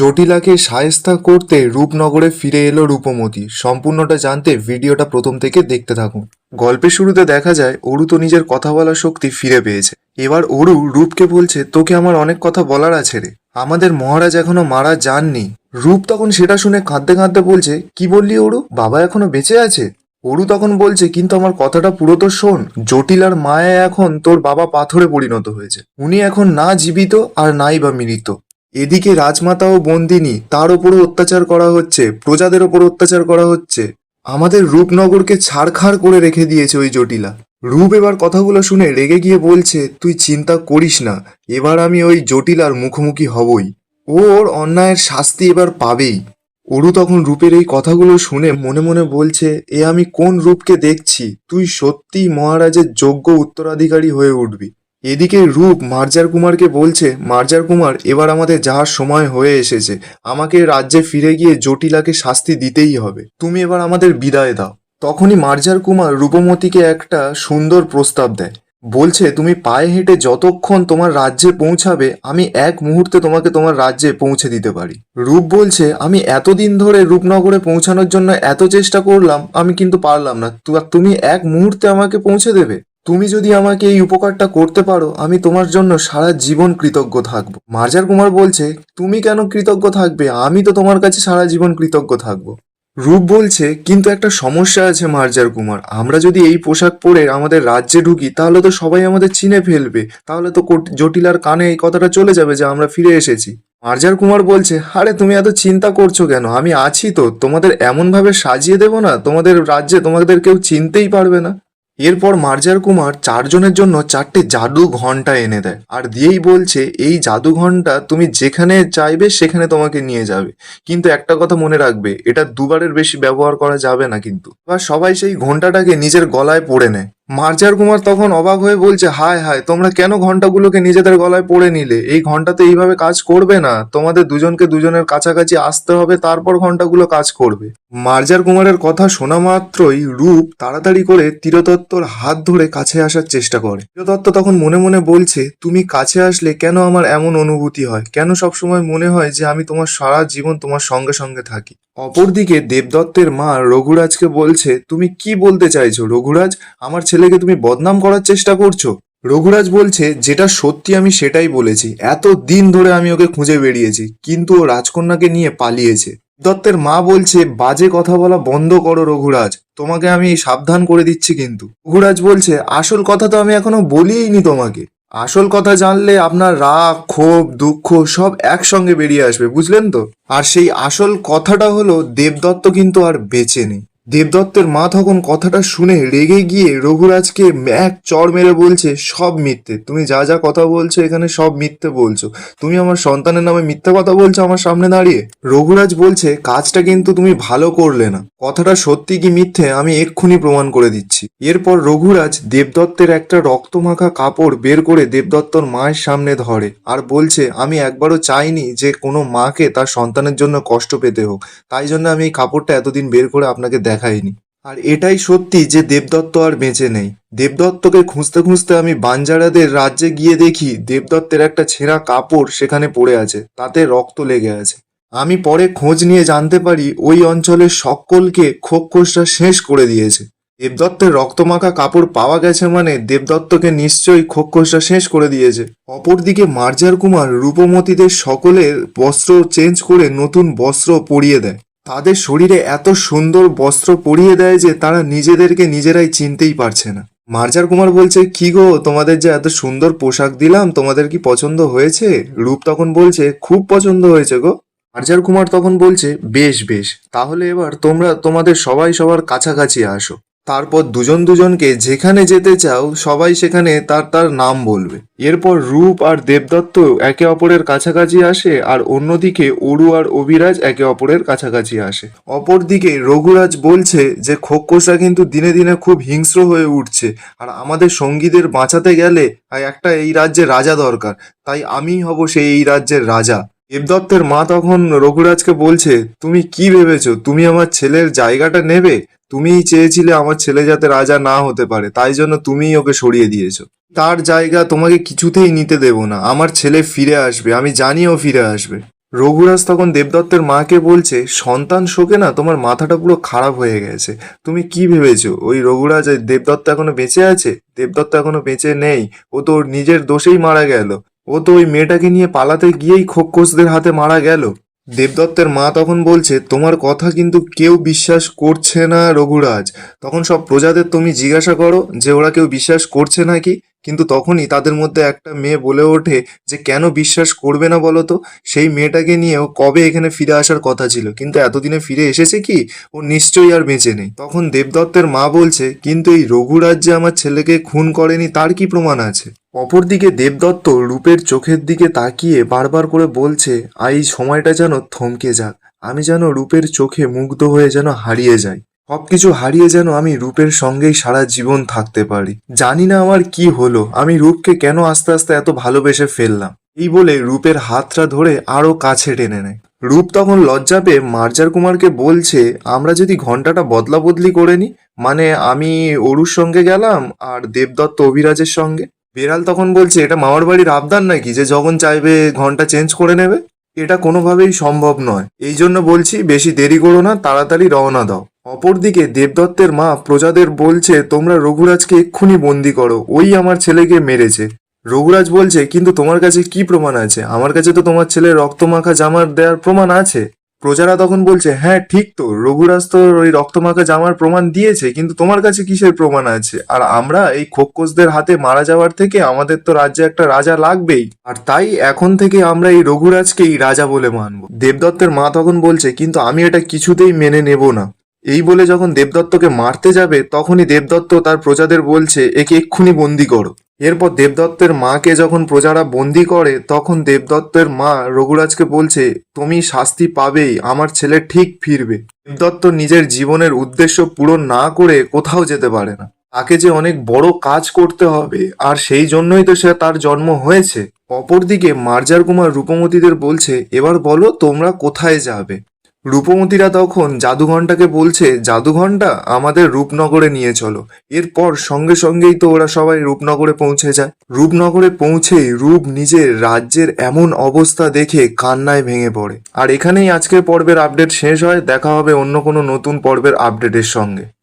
জটিলাকে সায়স্তা করতে রূপনগরে ফিরে এলো রূপমতি। সম্পূর্ণটা জানতে ভিডিওটা প্রথম থেকে দেখতে থাকুন। গল্পের শুরুতে দেখা যায়, অরু তো নিজের কথা বলার শক্তি ফিরে পেয়েছে। এবার অরু রূপকে বলছে, তোকে আমার অনেক কথা বলার আছে রে। আমাদের মহারাজ এখনও মারা যাননি রূপ তখন সেটা শুনে কাঁদতে কাঁদতে বলছে, কি বললি অরু? বাবা এখনও বেঁচে আছে অরু তখন বলছে, কিন্তু আমার কথাটা পুরো তো শোন। জটিলার মায়া এখন তোর বাবা পাথরে পরিণত হয়েছে। উনি এখন না জীবিত আর নাই বা মৃত। এদিকে রাজমাতা ও বন্দিনী তার ওপরও অত্যাচার করা হচ্ছে, প্রজাদের ওপর অত্যাচার করা হচ্ছে। আমাদের রূপনগরকে ছাড়খাড় করে রেখে দিয়েছে ওই জটিলা। রূপ এবার কথাগুলো শুনে রেগে গিয়ে বলছে, তুই চিন্তা করিস না, এবার আমি ওই জটিলার মুখোমুখি হবই। ওর অন্যায়ের শাস্তি এবার পাবেই। অরু তখন রূপের এই কথাগুলো শুনে মনে মনে বলছে, এ আমি কোন রূপকে দেখছি? তুই সত্যিই মহারাজের যোগ্য উত্তরাধিকারী হয়ে উঠবি। এদিকে রূপ মার্জার কুমারকে বলছে, মার্জার কুমার, এবার আমাদের যাওয়ার সময় হয়ে এসেছে। আমাকে রাজ্যে ফিরে গিয়ে জটিলাকে শাস্তি দিতেই হবে। তুমি এবার আমাদের বিদায় দাও। তখনই মার্জার কুমার রূপমতিকে একটা সুন্দর প্রস্তাব দেয়। বলছে, তুমি পায়ে হেঁটে যতক্ষণ তোমার রাজ্যে পৌঁছাবে, আমি এক মুহূর্তে তোমাকে তোমার রাজ্যে পৌঁছে দিতে পারি। রূপ বলছে, আমি এতদিন ধরে রূপনগরে পৌঁছানোর জন্য এত চেষ্টা করলাম, আমি কিন্তু পারলাম না। তুমি এক মুহূর্তে আমাকে পৌঁছে দেবে? তুমি যদি আমাকে এই উপকারটা করতে পারো, আমি তোমার জন্য সারা জীবন কৃতজ্ঞ থাকব। মার্জার কুমার বলছে, তুমি কেন কৃতজ্ঞ থাকবে? আমি তো তোমার কাছে সারা জীবন কৃতজ্ঞ থাকব। রূপ বলছে, কিন্তু একটা সমস্যা আছে মার্জার কুমার। আমরা যদি এই পোশাক পরে আমাদের রাজ্যে ঢুকি, তাহলে তো সবাই আমাদের চিনে ফেলবে। তাহলে তো জটিলার কানে এই কথাটা চলে যাবে যে আমরা ফিরে এসেছি। মার্জার কুমার বলছে, আরে, তুমি এত চিন্তা করছ কেন? আমি আছি তো। তোমাদের এমনভাবে সাজিয়ে দেবো না? তোমাদের রাজ্যে তোমাদের কেউ চিনতেই পারবে না। এরপর মার্জার কুমার চারজনের জন্য চারটে জাদু ঘণ্টা এনে দেয়। আর দিয়েই বলছে, এই জাদু ঘণ্টা তুমি যেখানে চাইবে সেখানে তোমাকে নিয়ে যাবে। কিন্তু একটা কথা মনে রাখবে, এটা দুবারের বেশি ব্যবহার করা যাবে না কিন্তু। এবার সবাই সেই ঘন্টাটাকে নিজের গলায় পড়ে নেয়। মার্জার কুমার তখন অবাক হয়ে বলছে, হায় হায়, তোমরা কেন ঘন্টাগুলোকে নিজেদের গলায় পড়ে নিলে? এই ঘণ্টা তো এইভাবে কাজ করবে না। তোমাদের দুজনকে দুজনের কাছাকাছি আসতে হবে, তারপর ঘন্টাগুলো কাজ করবে। মার্জার কুমারের কথা শোনা মাত্রই রূপ তাড়াতাড়ি করে তীরতত্ত্বর হাত ধরে কাছে আসার চেষ্টা করে। তীরতত্ত্ব তখন মনে মনে বলছে, তুমি কাছে আসলে কেন আমার এমন অনুভূতি হয়? কেন সবসময় মনে হয় যে আমি তোমার সারা জীবন তোমার সঙ্গে সঙ্গে থাকি? অপরদিকে দেবদত্তের মা রঘুরাজকে বলছে, তুমি কি বলতে চাইছো? রঘুরাজ, আমার ছেলেকে তুমি বদনাম করার চেষ্টা করছ? রঘুরাজ বলছে, যেটা সত্যি আমি সেটাই বলেছি। এত দিন ধরে আমি ওকে খুঁজে বেরিয়েছি, কিন্তু ও রাজকন্যাকে নিয়ে পালিয়েছে। দত্তের মা বলছে, বাজে কথা বলা বন্ধ করো রঘুরাজ। তোমাকে আমি সাবধান করে দিচ্ছি কিন্তু। রঘুরাজ বলছে, আসল কথা তো আমি এখনও বলিইনি তোমাকে। আসল কথা জানলে আপনার রাগ, ক্ষোভ, দুঃখ সব একসঙ্গে বেরিয়ে আসবে, বুঝলেন তো? আর সেই আসল কথাটা হলো, দেবদত্ত কিন্তু আর বেঁচে নেই। দেবদত্তের মা তখন কথাটা শুনে রেগে গিয়ে রঘুরাজকে এক চড় মেরে বলছে, সব মিথ্যে। তুমি যা যা কথা বলছো এখানে সব মিথ্যে বলছো। তুমি আমার সন্তানের নামে মিথ্যা কথা বলছো আমার সামনে দাঁড়িয়ে? রঘুরাজ বলছে, কাজটা কিন্তু তুমি ভালো করলে না। কথাটা সত্যি কি মিথ্যে আমি এক্ষুনি প্রমাণ করে দিচ্ছি। এরপর রঘুরাজ দেবদত্তের একটা রক্তমাখা কাপড় বের করে দেবদত্তর মায়ের সামনে ধরে আর বলছে, আমি একবারও চাইনি যে কোনো মাকে তার সন্তানের জন্য কষ্ট পেতে হোক। তাই জন্য আমি এই কাপড়টা এতদিন বের করে আপনাকে দেখাইনি আর এটাই সত্যি যে দেবদত্ত আর বেঁচে নেই। দেবদত্তকে খুঁজতে খুঁজতে আমি বাঞ্জারাদের রাজ্যে গিয়ে দেখি দেবদত্তের একটা ছেঁড়া কাপড় সেখানে পড়ে আছে, তাতে রক্ত লেগে আছে। আমি পরে খোঁজ নিয়ে জানতে পারি ওই অঞ্চলের সকলকে খোকখোসরা শেষ করে দিয়েছে। দেবদত্তের রক্তমাখা কাপড় পাওয়া গেছে মানে দেবদত্তকে নিশ্চয়ই খোকখোসরা শেষ করে দিয়েছে। অপরদিকে মার্জার কুমার রূপমতীদের সকলের বস্ত্র চেঞ্জ করে নতুন বস্ত্র পরিয়ে দেয়। তাদের শরীরে এত সুন্দর বস্ত্র পরিয়ে দেয় যে তারা নিজেদেরকে নিজেরাই চিনতেই পারছে না। মার্জার কুমার বলছে, কি গো, তোমাদের যে এত সুন্দর পোশাক দিলাম, তোমাদের কি পছন্দ হয়েছে? রূপ তখন বলছে, খুব পছন্দ হয়েছে গো। মার্জার কুমার তখন বলছে, বেশ বেশ, তাহলে এবার তোমরা, তোমাদের সবাই সবার কাছাকাছি আসো। তারপর দুজন দুজনকে যেখানে যেতে চাও, সবাই সেখানে তার তার নাম বলবে। এরপর রূপ আর দেবদত্ত একে অপরের কাছাকাছি আসে আর অন্যদিকে অরু আর অভিরাজ একে অপরের কাছাকাছি আসে। অপরদিকে রঘুরাজ বলছে যে, খোকসা কিন্তু দিনে দিনে খুব হিংস্র হয়ে উঠছে আর আমাদের সঙ্গীদের বাঁচাতে গেলে একটা এই রাজ্যের রাজা দরকার। তাই আমিই হব সেই এই রাজ্যের রাজা। দেবদত্তের মা তখন রঘুরাজকে বলছে, তুমি কি ভেবেছো? তুমি আমার ছেলের জায়গাটা নেবে? তুমিই চেয়েছিলে আমার ছেলে যাতে রাজা না হতে পারে, তাই জন্য তুমিই ওকে সরিয়ে দিয়েছ। তার জায়গা তোমাকে কিছুতেই নিতে দেব না, আমার ছেলে ফিরে আসবে, আমি জানি ও ফিরে আসবে। রঘুরাজ তখন দেবদত্তের মাকে বলছে, সন্তান শোকে না, তোমার মাথাটা পুরো খারাপ হয়ে গেছে। তুমি কি ভেবেছো? ওই রঘুরাজ, দেবদত্ত এখনও বেঁচে আছে? দেবদত্ত এখনও বেঁচে নেই। ও তো ওর নিজের দোষেই মারা গেল। ও তো ওই মেয়েটাকে নিয়ে পালাতে গিয়েই খোকসদের হাতে মারা গেল। দেবদত্তের মা তখন বলছে, তোমার কথা কিন্তু কেউ বিশ্বাস করছে না রঘুরাজ। তখন সব প্রজাদের তুমি জিজ্ঞাসা করো যে ওরা কেউ বিশ্বাস করছে নাকি? কিন্তু তখনই তাদের মধ্যে একটা মেয়ে বলে ওঠে যে, কেন বিশ্বাস করবে না বলো তো? সেই মেয়েটাকে নিয়েও কবে এখানে ফিরে আসার কথা ছিল? কিন্তু এতদিনে ফিরে এসেছে কি? ও নিশ্চয়ই আর বেঁচে নেই। তখন দেবদত্তের মা বলছে, কিন্তু এই রঘুরাজ যে আমার ছেলেকে খুন করেনি, তার কি প্রমাণ আছে? অপরদিকে দেবদত্ত রূপের চোখের দিকে তাকিয়ে বারবার করে বলছে আর এই সময়টা যেন থমকে যাক। আমি যেন রূপের চোখে মুগ্ধ হয়ে যেন হারিয়ে যাই। সবকিছু হারিয়ে যেন আমি রূপের সঙ্গেই সারা জীবন থাকতে পারি। জানি না আমার কি হলো, আমি রূপকে কেন আস্তে আস্তে এত ভালোবেসে ফেললাম? এই বলে রূপের হাতটা ধরে আরও কাছে টেনে নেয়। রূপ তখন লজ্জা পেয়ে মার্জার কুমারকে বলছে, আমরা যদি ঘন্টাটা বদলা বদলি করে নি মানে আমি অরুর সঙ্গে গেলাম আর দেবদত্ত অভিরাজের সঙ্গে? বেড়াল তখন বলছে, এটা মামার বাড়ির আবদার নাকি যে যখন চাইবে ঘণ্টা চেঞ্জ করে নেবে? এটা কোনোভাবেই সম্ভব নয়। এই জন্য বলছি, বেশি দেরি করো না, তাড়াতাড়ি রওনা দাও। অপরদিকে দেবদত্তের মা প্রজাদের বলছে, তোমরা রঘুরাজকে এক্ষুনি বন্দি করো, ওই আমার ছেলেকে মেরেছে। রঘুরাজ বলছে, কিন্তু তোমার কাছে কি প্রমাণ আছে? আমার কাছে তো তোমার ছেলে রক্ত মাখা জামার দেওয়ার প্রমাণ আছে। প্রজারা তখন বলছে হ্যাঁ ঠিক তো, রঘুরাজ তো ওই রক্তমাখা জামার প্রমাণ দিয়েছে, কিন্তু তোমার কাছে কিসের প্রমাণ আছে? আর আমরা এই খোকসদের হাতে মারা যাওয়ার থেকে আমাদের তো রাজ্যে একটা রাজা লাগবেই। আর তাই এখন থেকে আমরা এই রঘুরাজকেই রাজা বলে মানব। দেবদত্তের মা তখন বলছে, কিন্তু আমি এটা কিছুতেই মেনে নেব না। এই বলে যখন দেবদত্তকে মারতে যাবে, তখনই দেবদত্ত তার প্রজাদের বলছে, একে এক্ষুনি বন্দি করো। এরপর দেবদত্তের মাকে যখন প্রজারা বন্দি করে, তখন দেবদত্তের মা রঘুরাজকে বলছে, তুমি শাস্তি পাবেই, আমার ছেলে ঠিক ফিরবে। দেবদত্ত নিজের জীবনের উদ্দেশ্য পূরণ না করে কোথাও যেতে পারে না। তাকে যে অনেক বড় কাজ করতে হবে, আর সেই জন্যই তো সে তার জন্ম হয়েছে। অপরদিকে মার্জার কুমার রূপমতীদের বলছে, এবার বলো তোমরা কোথায় যাবে? রূপমতীরা তখন জাদুঘণ্টাকে বলছে, জাদুঘণ্টা, আমাদের রূপনগরে নিয়ে চলো। এরপর সঙ্গে সঙ্গেই তো ওরা সবাই রূপনগরে পৌঁছে যায়। রূপনগরে পৌঁছেই রূপ নিজের রাজ্যের এমন অবস্থা দেখে কান্নায় ভেঙে পড়ে। আর এখানেই আজকের পর্বের আপডেট শেষ হয়। দেখা হবে অন্য কোনো নতুন পর্বের আপডেটের সঙ্গে।